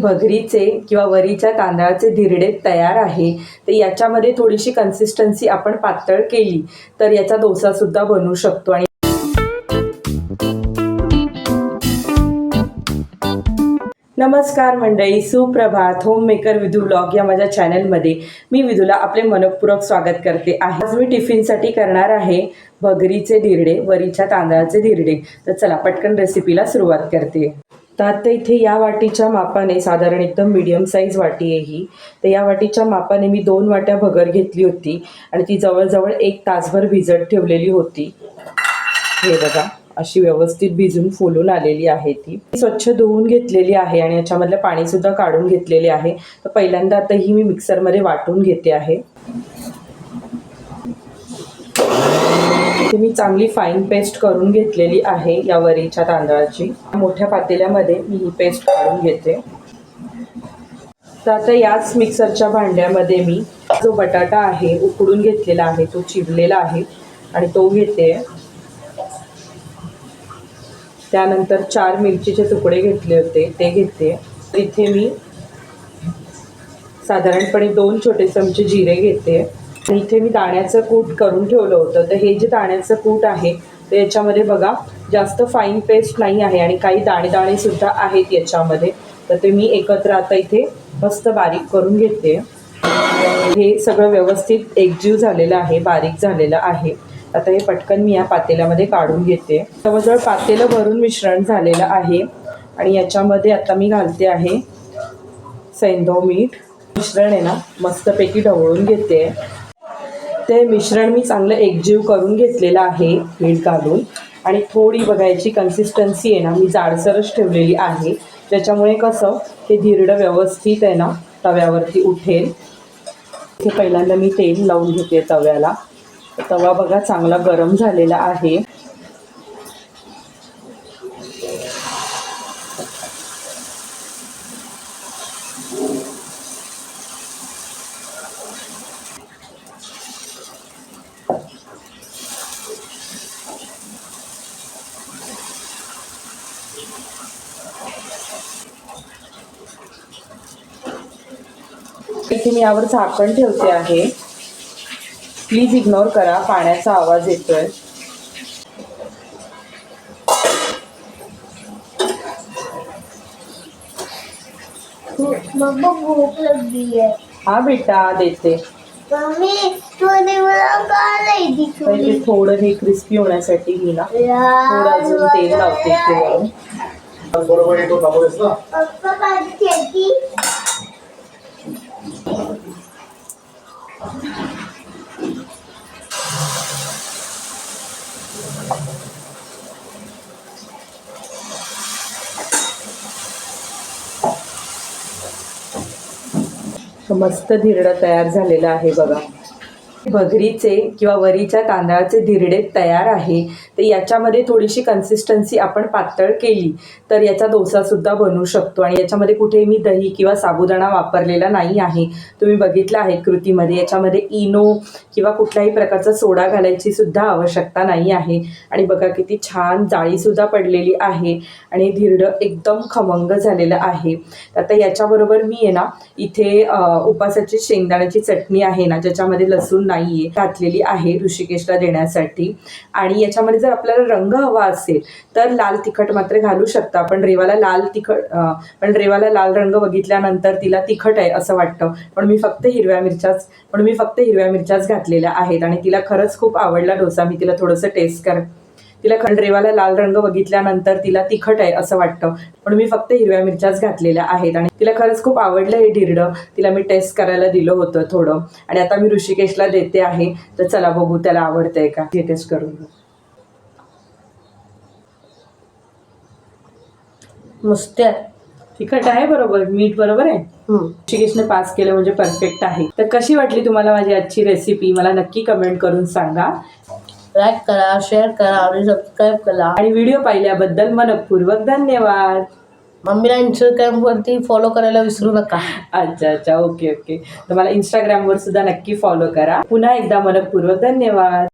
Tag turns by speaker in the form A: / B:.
A: भगरीचे किंवा वरीच्या तांदळाचे धिरडे तयार आहे तर याच्यामध्ये थोडीशी कन्सिस्टन्सी आपण पातळ केली तर याचा डोसा सुद्धा बनवू शकतो. आणि नमस्कार मंडळी सुप्रभात. होम मेकर विधू ब्लॉग या माझ्या चॅनलमध्ये मी विधूला आपले मनपूर्वक स्वागत करते आहे. आज मी टिफिनसाठी करणार आहे भगरीचे धिरडे वरीच्या तांदळाचे धिरडे. तर चला पटकन रेसिपीला सुरुवात करते. तर आता इथे या वाटीच्या मापाने साधारण एकदम मीडियम साईज वाटी आहे ही. तर या वाटीच्या मापाने मी दोन वाट्या भगर घेतली होती आणि ती जवळजवळ एक तासभर भिजत ठेवलेली होती. हे बघा. अशी व्यवस्थित भिजून फुलून आलेली आहे ती. स्वच्छ धुवून घेतलेली आहे आणि याच्यामधलं पाणी सुद्धा काढून घेतलेले आहे. तर पहिल्यांदा आता ही मी मिक्सरमध्ये वाटून घेते आहे. मी चांगली फाईन पेस्ट करून घेतलेली आहे या वरीच्या तांदळाची. मोठ्या पातेल्यामध्ये मी ही पेस्ट काढून घेते. तर आता याच मिक्सरच्या भांड्यामध्ये मी जो बटाटा आहे उकडून घेतलेला आहे तो चिरलेला आहे आणि तो घेते. त्यानंतर चार मिरचीचे तुकडे घेतले होते ते घेते. इथे मी साधारणपणे दोन छोटे चमचे जिरे घेते. इथे मी दाण्याचं कूट करून ठेवलं होतं. तर हे जे दाण्याचं कूट आहे तर याच्यामध्ये बघा जास्त फाईन पेस्ट नाही आहे आणि काही दाणे दाणे सुद्धा आहेत याच्यामध्ये. तर ते मी एकत्र आता इथे मस्त बारीक करून घेते. हे सगळं व्यवस्थित एकजीव झालेलं आहे बारीक झालेलं आहे. आता हे पटकन मी या पातेल्यामध्ये काढून घेते. जवळजवळ पातेलं भरून मिश्रण झालेलं आहे. आणि याच्यामध्ये आता मी घालते आहे सैंधव मीठ. मिश्रण आहे ना मस्तपैकी ढवळून घेते. ते मिश्रण मी चांगलं एकजीव करून घेतलेलं आहे मीठ घालून. आणि थोडी बघायची कन्सिस्टन्सी आहे ना मी जाडसरच ठेवलेली आहे. त्याच्यामुळे कसं हे धिरडं व्यवस्थित आहे ना तव्यावरती उठेल. इथे पहिल्यांदा मी तेल लावून घेते तव्याला. तवा बघा चांगला गरम झालेला आहे. इथे मी यावर झाकण ठेवते आहे. प्लीज इग्नोर करा पाण्याचा आवाज येतोय.
B: भूक
A: हा बेटा देते.
B: मम्मी तुझे मला का नाही
A: पहिले
B: दिसली
A: थोडं हे क्रिस्पी होण्यासाठी मी ना. थोडं अजून तेल लावते.
C: बरोबर येतो ना.
B: पप्पा
A: मस्त धिरडं तयार झालेलं आहे बघा. भगरीचे किंवा वरीच्या तांदळाचे धिरडे तयार आहे तर याच्यामध्ये थोडीशी कन्सिस्टन्सी आपण पातळ केली तर याचा डोसा सुद्धा बनवू शकतो. आणि याच्यामध्ये कुठेही मी दही किंवा साबुदाणा वापरलेला नाही आहे. तुम्ही बघितलं आहे कृतीमध्ये याच्यामध्ये इनो किंवा कुठल्याही प्रकारचा सोडा घालायची सुद्धा आवश्यकता नाही आहे. आणि बघा किती छान जाळीसुद्धा पडलेली आहे आणि धिरडं एकदम खमंग झालेलं आहे. आता याच्याबरोबर मी आहे ना इथे उपासाची शेंगदाण्याची चटणी आहे ना ज्याच्यामध्ये लसूण नाही आहे घातलेली आहे ऋषिकेशला देण्यासाठी. आणि याच्यामध्ये जर आपल्याला रंग हवा असेल तर लाल तिखट मात्र घालू शकता. पण रेवाला लाल तिखट पण रेवाला लाल रंग बघितल्यानंतर तिला तिखट आहे असं वाटतं. पण मी फक्त हिरव्या मिरच्याच पण मी फक्त हिरव्या मिरच्याच घातलेल्या आहेत. आणि तिला खरंच खूप आवडला डोसा. मी तिला थोडंसं टेस्ट कर तिला खंडरेवाला लाल रंग बघितल्यानंतर तिला तिखट आहे असं वाटतं. पण मी फक्त हिरव्या मिरच्याच घातलेल्या आहेत आणि तिला खरंच खूप आवडलं हे ढिरडं. तिला मी टेस्ट करायला दिलं होतं थोडं. आणि आता मी ऋषिकेशला देते आहे. तर चला बघू त्याला आवडतंय का? हे टेस्ट करून.
D: मस्त आहे.
A: तिखट आहे बरोबर? मीठ बरोबर आहे?
D: हम्म.
A: ऋषिकेशने पास केलं म्हणजे परफेक्ट आहे. तर कशी वाटली तुम्हाला माझी आजची रेसिपी मला नक्की कमेंट करून सांगा.
D: लाईक करा शेअर करा आणि सबस्क्राईब करा.
A: आणि व्हिडिओ पाहिल्याबद्दल मनपूर्वक धन्यवाद.
D: मम्मीला इंस्टाग्रामवरती फॉलो करायला विसरू नका.
A: अच्छा अच्छा. ओके ओके तर मला इंस्टाग्रामवर सुद्धा नक्की फॉलो करा. पुन्हा एकदा मनपूर्वक धन्यवाद.